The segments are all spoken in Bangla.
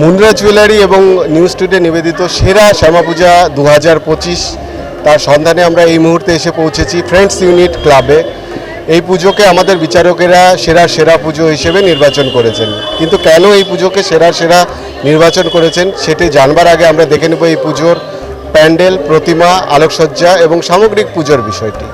মুন্দ্রা জুয়েলারি এবং নিউজ টুডে নিবেদিত সেরা শ্যামা পূজা দু হাজার পঁচিশ। তার সন্ধানে আমরা এই মুহূর্তে এসে পৌঁছেছি ফ্রেন্ডস ইউনিট ক্লাবে এই পুজোকে আমাদের বিচারকেরা সেরা সেরা পুজো হিসেবে নির্বাচন করেছেন। কিন্তু কেন এই পুজোকে সেরা সেরা নির্বাচন করেছেন সেটি জানবার আগে আমরা দেখে নেব এই পুজোর প্যান্ডেল, প্রতিমা, আলোকসজ্জা এবং সামগ্রিক পুজোর বিষয়টি।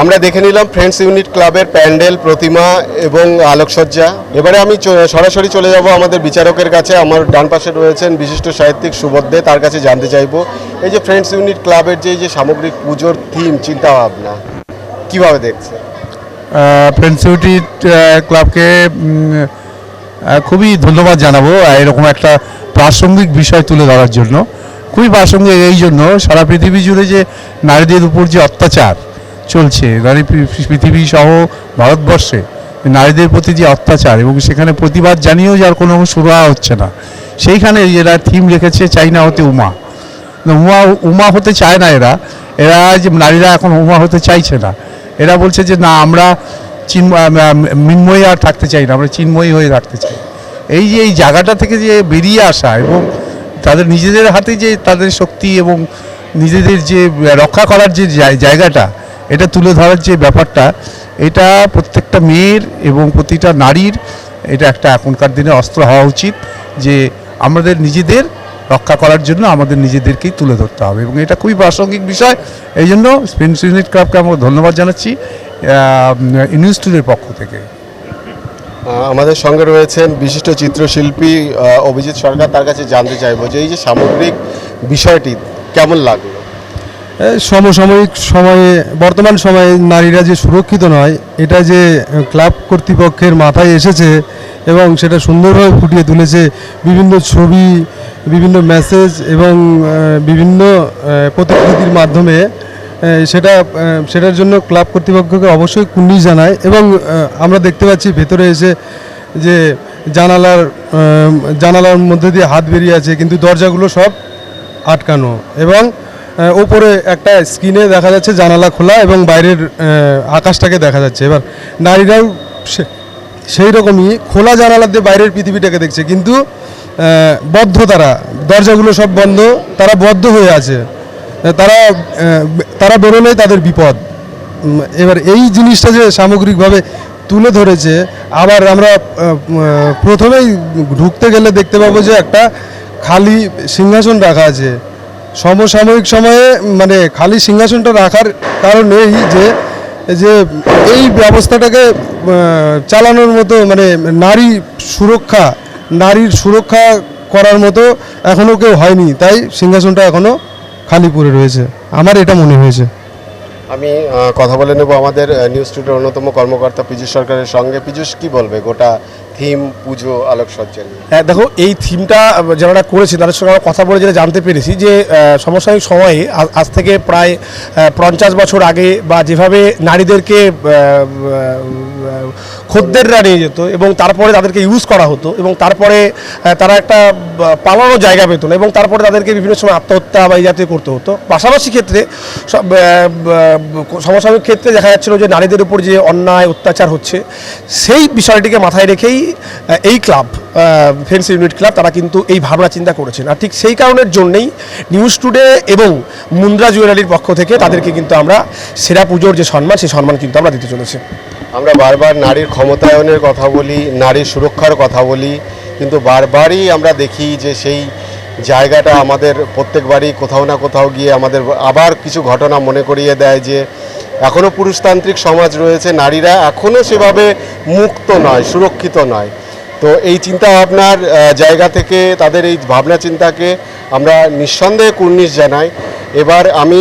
আমরা দেখে নিলাম ফ্রেন্ডস ইউনিট ক্লাবের প্যান্ডেল, প্রতিমা এবং আলোকসজ্জা। এবারে আমি সরাসরি চলে যাব আমাদের বিচারকের কাছে। আমার ডান পাশে রয়েছেন বিশিষ্ট সাহিত্যিক সুবোধ দে, তার কাছে জানতে চাইব। এই যে ফ্রেন্ডস ইউনিট ক্লাবের যে যে সামগ্রিক পুজোর থিম চিন্তা ভাবনা কীভাবে দেখছে ফ্রেন্ডস ইউনিট ক্লাবকে খুবই ধন্যবাদ জানাব এরকম একটা প্রাসঙ্গিক বিষয় তুলে ধরার জন্য। খুবই প্রাসঙ্গিক এই জন্য সারা পৃথিবী জুড়ে যে নারীদের উপর যে অত্যাচার চলছে পৃ- পৃথিবী সহ ভারতবর্ষে নারীদের প্রতি যে অত্যাচার এবং সেখানে প্রতিবাদ জানিয়েও যার কোনো সুরাহা হচ্ছে না। সেইখানে এরা থিম রেখেছে চাইনা হতে উমা। উমা উমা হতে চায় না এরা। এরা যে নারীরা এখন উমা হতে চাইছে না। এরা বলছে যে না, আমরা চিন মিনময়ী আর থাকতে চাই না, আমরা চিন্ময়ী হয়ে থাকতে চাই। এই যে, এই জায়গাটা থেকে যে বেরিয়ে আসা এবং তাদের নিজেদের হাতে যে তাদের শক্তি এবং নিজেদের যে রক্ষা করার যে জায়- জায়গাটা এটা তুলে ধরার যে ব্যাপারটা, এটা প্রত্যেকটা মেয়ের এবং প্রতিটা নারীর এটা একটা এখনকার দিনে অস্ত্র হওয়া উচিত যে আমাদের নিজেদের রক্ষা করার জন্য আমাদের নিজেদেরকেই তুলে ধরতে হবে এবং এটা খুবই প্রাসঙ্গিক বিষয়। এই জন্য স্পেন্স ইউনিট ক্লাবকে আমরা ধন্যবাদ জানাচ্ছি ইনস্টিটিউটের পক্ষ থেকে। আমাদের সঙ্গে রয়েছেন বিশিষ্ট চিত্রশিল্পী অভিজিৎ সরকার, তার কাছে জানতে চাইব যে এই যে সামগ্রিক বিষয়টি কেমন এই সমসাময়িক সময়ে, বর্তমান সময়ে নারীরা যে সুরক্ষিত নয়, এটা যে ক্লাব কর্তৃপক্ষের মাথায় এসেছে এবং সেটা সুন্দরভাবে ফুটিয়ে তুলেছে, বিভিন্ন ছবি, বিভিন্ন মেসেজ এবং বিভিন্ন প্রতিকৃতির মাধ্যমে সেটা সেটার জন্য ক্লাব কর্তৃপক্ষকে অবশ্যই কুন্নি জানায় এবং আমরা দেখতে পাচ্ছি ভেতরে এসে যে জানালার জানালার মধ্যে দিয়ে হাত বেরিয়ে আছে, কিন্তু দরজাগুলো সব আটকানো এবং ওপরে একটা স্ক্রিনে দেখা যাচ্ছে জানালা খোলা এবং বাইরের আকাশটাকে দেখা যাচ্ছে। এবার নারীরাও সেই রকমই খোলা জানালা দিয়ে বাইরের পৃথিবীটাকে দেখছে। কিন্তু বদ্ধ তারা। দরজাগুলো সব বন্ধ। তারা বদ্ধ হয়ে আছে। তারা তারা বেরোলেই তাদের বিপদ। এবার এই জিনিসটা যে সামগ্রিকভাবে তুলে ধরেছে, আবার আমরা প্রথমেই ঢুকতে গেলে দেখতে পাবো যে একটা খালি সিংহাসন রাখা আছে। সমসাময়িক সময়ে মানে খালি সিংহাসনটা রাখার কারণ এই যে যে এই ব্যবস্থাটাকে চালানোর মতো মানে নারী সুরক্ষা, নারীর সুরক্ষা করার মতো এখনও কেউ হয়নি। তাই সিংহাসনটা এখনও খালি পড়ে রয়েছে। আমার এটা মনে হয়েছে। আমি কথা বলে নেব আমাদের নিউজ স্টুডিওর অন্যতম কর্মকর্তা পীযুষ সরকারের সঙ্গে। পীযুষ, কি বলবে? গোটা থিম, পুজো, আলোকসজ্জা হ্যাঁ দেখো, এই থিমটা যারা করেছে, তাদের সঙ্গে কথা বলে যেটা জানতে পেরেছি যে সমসাময়িক সময়ে আজ থেকে প্রায় পঞ্চাশ বছর আগে বা যেভাবে নারীদেরকে খদ্দেররা নিয়ে যেত এবং তারপরে তাদেরকে ইউজ করা হতো এবং তারপরে তারা একটা পালানোর জায়গা পেত না এবং তারপরে তাদেরকে বিভিন্ন সময় আত্মহত্যা বা এই জাতীয় করতে হতো। পাশাপাশি ক্ষেত্রে সমসাময়িক ক্ষেত্রে দেখা যাচ্ছিল যে নারীদের উপর যে অন্যায়, অত্যাচার হচ্ছে, সেই বিষয়টিকে মাথায় রেখেই এই ক্লাব ফ্রেন্ডস ইউনিট ক্লাব তারা কিন্তু এই ভাবনা চিন্তা করেছেন। আর ঠিক সেই কারণের জন্যই নিউজ টুডে এবং মুন্দ্রা জুয়েলারির পক্ষ থেকে তাদেরকে কিন্তু আমরা সেরা পুজোর যে সম্মান, সেই সম্মান কিন্তু আমরা দিতে চলেছি। আমরা বারবার নারীর ক্ষমতায়নের কথা বলি, নারীর সুরক্ষার কথা বলি, কিন্তু বারবারই আমরা দেখি যে সেই জায়গাটা আমাদের প্রত্যেকবারই কোথাও না কোথাও গিয়ে আমাদের আবার কিছু ঘটনা মনে করিয়ে দেয় যে এখনও পুরুষতান্ত্রিক সমাজ রয়েছে, নারীরা এখনও সেভাবে মুক্ত নয়, সুরক্ষিত নয়। তো এই চিন্তা ভাবনার জায়গা থেকে তাদের এই ভাবনা চিন্তাকে আমরা নিঃসন্দেহে কুর্নিশ জানাই। এবার আমি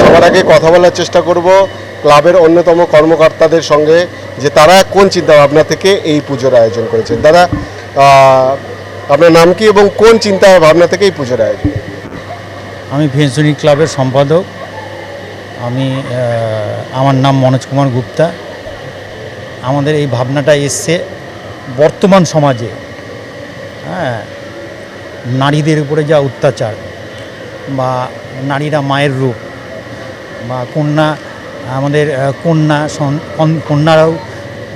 সবার আগে কথা বলার চেষ্টা করব ক্লাবের অন্যতম কর্মকর্তাদের সঙ্গে যে তারা কোন চিন্তা ভাবনা থেকে এই পুজোর আয়োজন করেছেন। দাদা আপনার নাম কি এবং কোন চিন্তা ভাবনা থেকে এই পুজোর আয়োজন? আমি ভেঞ্চুরি ক্লাবের সম্পাদক। আমি আমার নাম মনোজ কুমার গুপ্তা। আমাদের এই ভাবনাটা এসছে বর্তমান সমাজে হ্যাঁ নারীদের উপরে যা অত্যাচার বা নারীরা মায়ের রূপ বা কন্যা, আমাদের কন্যা কন্যারাও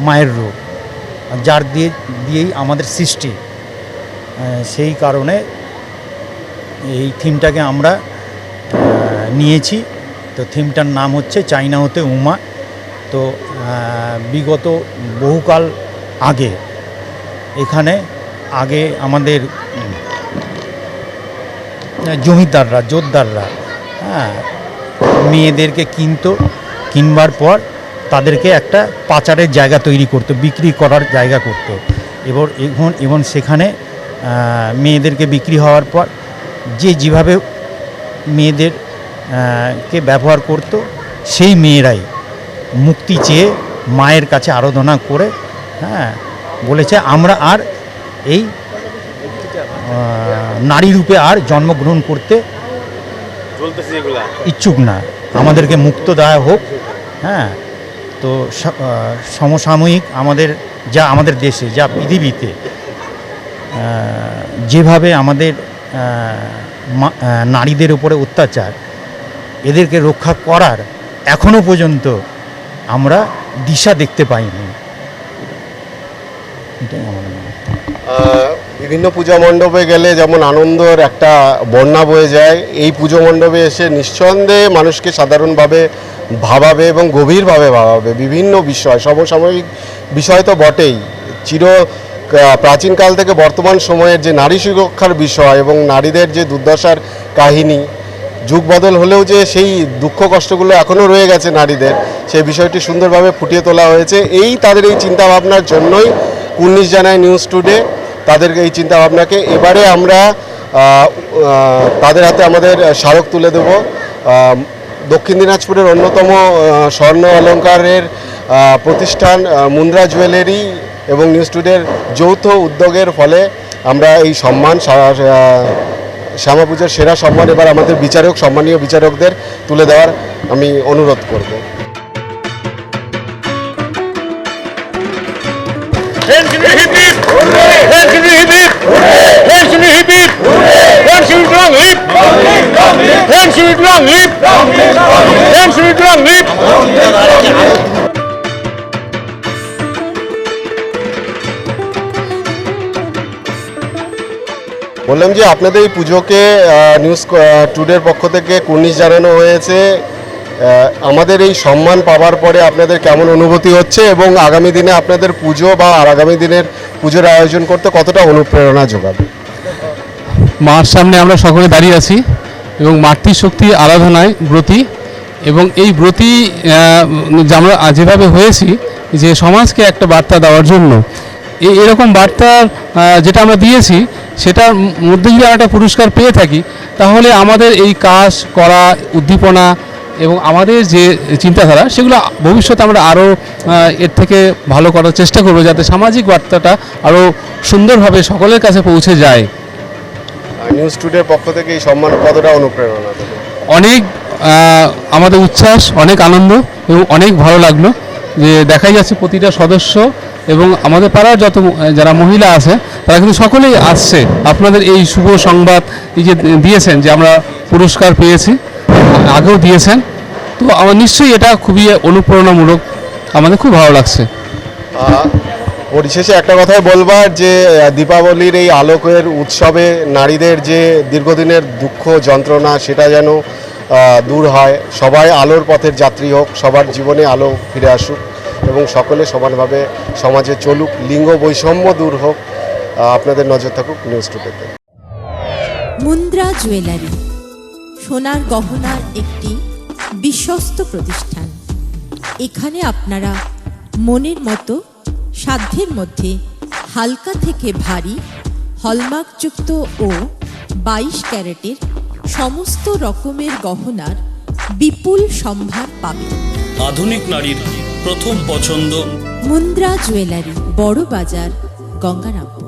মায়ের রূপ, যার দিয়ে, দিয়েই আমাদের সৃষ্টি। সেই কারণে এই থিমটাকে আমরা নিয়েছি। তো থিমটার নাম হচ্ছে চাইনা হতে উমা। তো বিগত বহুকাল আগে, এখানে আগে আমাদের জমিদাররা, জোরদাররা হ্যাঁ মেয়েদেরকে কিনতো, কিনবার পর তাদেরকে একটা পাচারের জায়গা তৈরি করতো, বিক্রি করার জায়গা করতো। এবার এখন এবং সেখানে মেয়েদেরকে বিক্রি হওয়ার পর যে যেভাবে মেয়েদের কে ব্যবহার করত সেই মেয়েরাই মুক্তি চেয়ে মায়ের কাছে আরাধনা করে হ্যাঁ বলেছে আমরা আর এই নারী রূপে আর জন্মগ্রহণ করতে ইচ্ছুক না। আমাদেরকে মুক্ত দেওয়া হোক হ্যাঁ তো সমসাময়িক আমাদের যা আমাদের দেশে যা পৃথিবীতে যেভাবে আমাদের নারীদের উপরে অত্যাচার এদেরকে রক্ষা করার এখনও পর্যন্ত আমরা দিশা দেখতে পাইনি। বিভিন্ন পূজা মণ্ডপে গেলে যেমন আনন্দর একটা বন্যা বয়ে যায়, এই পুজো মণ্ডপে এসে নিঃসন্দেহে মানুষকে সাধারণভাবে ভাবাবে এবং গভীরভাবে ভাবাবে বিভিন্ন বিষয়। সমসাময়িক বিষয় তো বটেই। চির প্রাচীনকাল থেকে বর্তমান সময়ের যে নারী সুরক্ষার বিষয় এবং নারীদের যে দুর্দশার কাহিনী যুগ বদল হলেও যে সেই দুঃখ কষ্টগুলো এখনও রয়ে গেছে নারীদের, সেই বিষয়টি সুন্দরভাবে ফুটিয়ে তোলা হয়েছে। এই তাদের এই চিন্তা ভাবনার জন্যই উনিশ জানায় নিউজ টুডে তাদের এই চিন্তা ভাবনাকে এবারে আমরা তাদের হাতে আমাদের স্মারক তুলে দেব। দক্ষিণ দিনাজপুরের অন্যতম স্বর্ণ অলঙ্কারের প্রতিষ্ঠান মুন্দ্রা জুয়েলারি এবং নিউজ টুডের যৌথ উদ্যোগের ফলে আমরা এই সম্মান শ্যামা পূজার সেরা সম্মান এবার আমাদের বিচারক সম্মানীয় বিচারকদের তুলে দেওয়ার আমি অনুরোধ করব। যে আপনাদের এই পুজোকে নিউজ টুডের পক্ষ থেকে কুর্নিশ জানানো হয়েছে আমাদের এই সম্মান পাওয়ার পরে আপনাদের কেমন অনুভূতি হচ্ছে এবং আগামী দিনে আপনাদের পুজো বা আর আগামী দিনের পুজোর আয়োজন করতে কতটা অনুপ্রেরণা যোগাবে? মার সামনে আমরা সকলে দাঁড়িয়ে আছি এবং মাতৃশক্তি আরাধনায় ব্রতী এবং এই ব্রতী আমরা যেভাবে হয়েছি যে সমাজকে একটা বার্তা দেওয়ার জন্য এরকম বার্তা যেটা আমরা দিয়েছি সেটার মধ্যে যদি আমরা একটা পুরস্কার পেয়ে থাকি তাহলে আমাদের এই কাজ করা উদ্দীপনা এবং আমাদের যে চিন্তাধারা সেগুলো ভবিষ্যতে আমরা আরও এর থেকে ভালো করার চেষ্টা করব যাতে সামাজিক বার্তাটা আরও সুন্দরভাবে সকলের কাছে পৌঁছে যায়। নিউজ টুডের পক্ষ থেকে এই সম্মান কতটা অনুপ্রেরণা? অনেক আমাদের উচ্ছ্বাস অনেক আনন্দ এবং অনেক ভালো লাগল যে দেখাই যাচ্ছে প্রতিটা সদস্য এবং আমাদের পাড়ার যত যারা মহিলা আছে, তারা কিন্তু সকলেই আসছে। আপনাদের এই শুভ সংবাদ এই যে দিয়েছেন যে আমরা পুরস্কার পেয়েছি, আগেও দিয়েছেন, তো আমার নিশ্চয়ই এটা খুবই অনুপ্রেরণামূলক, আমাদের খুব ভালো লাগছে। পরিশেষে একটা কথাই বলবার যে দীপাবলির এই আলোকের উৎসবে নারীদের যে দীর্ঘদিনের দুঃখ, যন্ত্রণা, সেটা যেন দূর হয়। সবাই আলোর পথের যাত্রী হোক, সবার জীবনে আলো ফিরে আসুক। এবং সকলে সমানভাবে সমাজে চলুক লিঙ্গ বৈষম্য দূর হোক আপনাদের নজর থাকুক নিউজ টুডেতে মুন্দ্রা জুয়েলারি সোনার গহনার একটি বিশ্বস্ত প্রতিষ্ঠান। এখানে আপনারা মনের মতো সাধ্যের মধ্যে হালকা থেকে ভারী হলমার্কযুক্ত ও বাইশ ক্যারেটের সমস্ত রকমের গহনার বিপুল সম্ভার পাবেন। আধুনিক নারীর প্রথম পছন্দ। মুন্দ্রা জুয়েলারি বড় বাজার গঙ্গারামপুর।